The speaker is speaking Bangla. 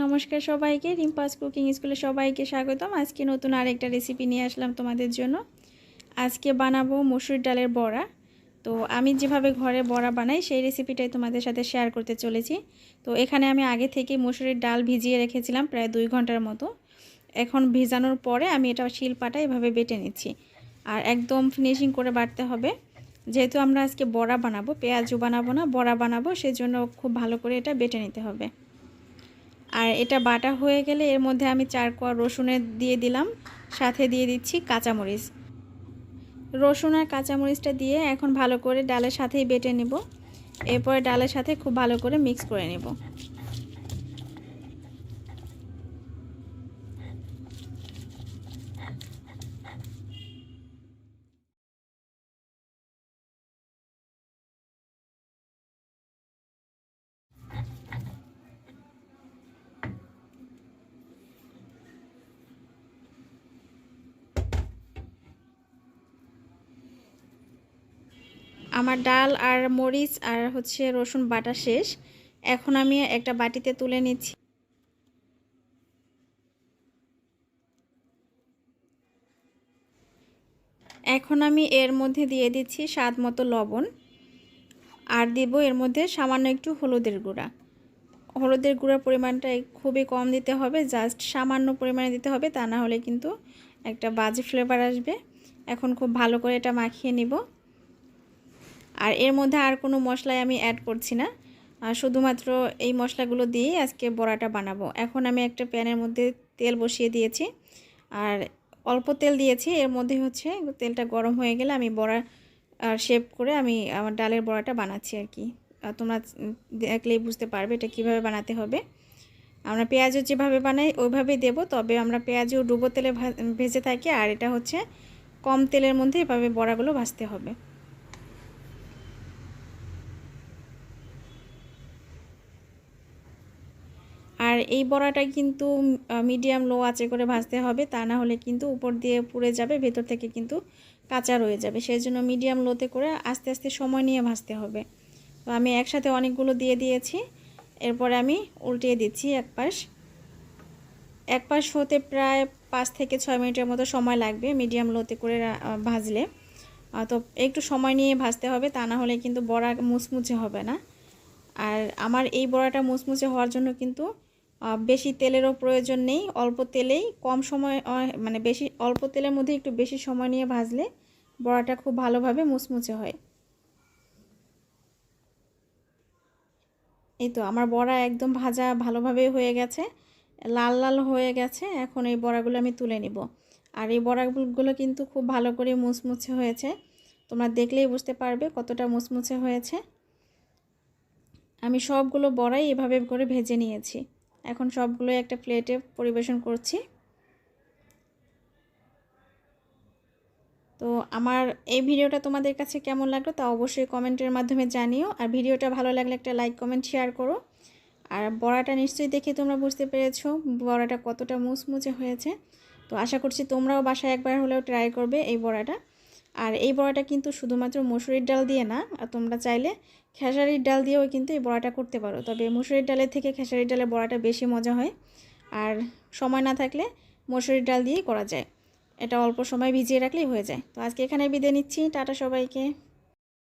নমস্কার সবাইকে। রিম্পাস কুকিং স্কুলে সবাইকে স্বাগতম। আজকে নতুন আরেকটা রেসিপি নিয়ে আসলাম তোমাদের জন্য। আজকে বানাবো মসুর ডালের বড়া। তো আমি যেভাবে ঘরে বড়া বানাই, সেই রেসিপিটাই তোমাদের সাথে শেয়ার করতে চলেছি। তো এখানে আমি আগে থেকে মসুরের ডাল ভিজিয়ে রেখেছিলাম প্রায় দুই ঘণ্টার মতো। এখন ভিজানোর পরে আমি এটা শিলপাটা এভাবে বেটে নিচ্ছি। আর একদম ফিনিশিং করে বাটতে হবে। যেহেতু আমরা আজকে বড়া বানাবো, পেঁয়াজও বানাবো না, বড়া বানাবো, সেজন্য খুব ভালো করে এটা বেটে নিতে হবে। আর এটা বাটা হয়ে গেলে এর মধ্যে আমি চার কোয়া রসুনের দিয়ে দিলাম, সাথে দিয়ে দিচ্ছি কাঁচামরিচ। রসুন আর কাঁচামরিচটা দিয়ে এখন ভালো করে ডালের সাথেই বেটে নেব। এরপরে ডালের সাথে খুব ভালো করে মিক্স করে নেব। আমার ডাল আর মরিচ আর হচ্ছে রসুন বাটা শেষ। এখন আমি একটা বাটিতে তুলে নিচ্ছি। এখন আমি এর মধ্যে দিয়ে দিচ্ছি স্বাদ মতো লবণ। আর দিব এর মধ্যে সামান্য একটু হলুদের গুঁড়া। হলুদের গুঁড়ার পরিমাণটা খুবই কম দিতে হবে, জাস্ট সামান্য পরিমাণে দিতে হবে, তা না হলে কিন্তু একটা বাজে ফ্লেভার আসবে। এখন খুব ভালো করে এটা মাখিয়ে নিব। আর এর মধ্যে আর কোনো মশলাই আমি অ্যাড করছি না। আর শুধুমাত্র এই মশলাগুলো দিয়েই আজকে বড়াটা বানাবো। এখন আমি একটা প্যানের মধ্যে তেল বসিয়ে দিয়েছি। আর অল্প তেল দিয়েছি, এর মধ্যে হচ্ছে তেলটা গরম হয়ে গেলে আমি বড়া আর শেপ করে আমি আমার ডালের বড়াটা বানাচ্ছি আর কি। তোমরা দেখলেই বুঝতে পারবে এটা কীভাবে বানাতে হবে। আমরা পেঁয়াজও যেভাবে বানাই ওইভাবেই দেব, তবে আমরা পেঁয়াজও ডুবো তেলে ভেজে থাকি। আর এটা হচ্ছে কম তেলের মধ্যে এভাবে বড়াগুলো ভাজতে হবে। আর এই বড়াটা কিন্তু মিডিয়াম লো আঁচে করে ভাজতে হবে। তা না হলে কিন্তু উপর দিয়ে পুড়ে যাবে, ভেতর থেকে কিন্তু কাঁচা রয়ে যাবে। সেই জন্য মিডিয়াম লোতে করে আস্তে আস্তে সময় নিয়ে ভাজতে হবে। তো আমি একসাথে অনেকগুলো দিয়ে দিয়েছি। এরপরে আমি উল্টিয়ে দিচ্ছি এক পাশ। এক পাশ হতে প্রায় পাঁচ থেকে ছয় মিনিটের মতো সময় লাগবে মিডিয়াম লোতে করে ভাজলে। তো একটু সময় নিয়ে ভাজতে হবে, তা না হলে কিন্তু বড়া মুচমুচে হবে না। আর আমার এই বড়াটা মুচমুচে হওয়ার জন্য কিন্তু বেশি তেলেরও প্রয়োজন নেই, অল্প তেলেই, কম সময় মানে বেশি, অল্প তেলের মধ্যে একটু বেশি সময় নিয়ে ভাজলে বড়াটা খুব ভালোভাবে মুচমুচে হয়। এই তো আমার বড়া একদম ভাজা ভালোভাবে হয়ে গেছে, লাল লাল হয়ে গেছে, এখন এই বড়াগুলো আমি তুলে নিব। আর এই বড়াগুলো কিন্তু খুব ভালো করে মুচমুচে হয়েছে, তোমরা দেখলেই বুঝতে পারবে কতটা মুচমুচে হয়েছে। আমি সবগুলো বড়াই এভাবে করে ভেজে নিয়েছি। এখন সবগুলোই একটা প্লেটে পরিবেশন করছি। তো আমার এই ভিডিওটা তোমাদের কাছে কেমন লাগল তা অবশ্যই কমেন্টের মাধ্যমে জানিও। আর ভিডিওটা ভালো লাগলে একটা লাইক, কমেন্ট, শেয়ার করো। আর বড়াটা নিশ্চয়ই দেখে তোমরা বুঝতে পেরেছ বড়াটা কতটা মুচমুচে হয়েছে। তো আশা করছি তোমরাও বাসায় একবার হলেও ট্রাই করবে এই বড়াটা। আর এই বড়াটা কিন্তু শুধুমাত্র মসুরির ডাল দিয়ে না, আর তোমরা চাইলে খেসারির ডাল দিয়েও কিন্তু এই বড়াটা করতে পারো। তবে মসুরির ডালের থেকে খেসারির ডালের বড়াটা বেশি মজা হয়, আর সময় না থাকলে মসুরির ডাল দিয়েই করা যায়। এটা অল্প সময় ভিজিয়ে রাখলেই হয়ে যায়। তো আজকে এখানে বিদায় নিচ্ছি। টাটা সবাইকে।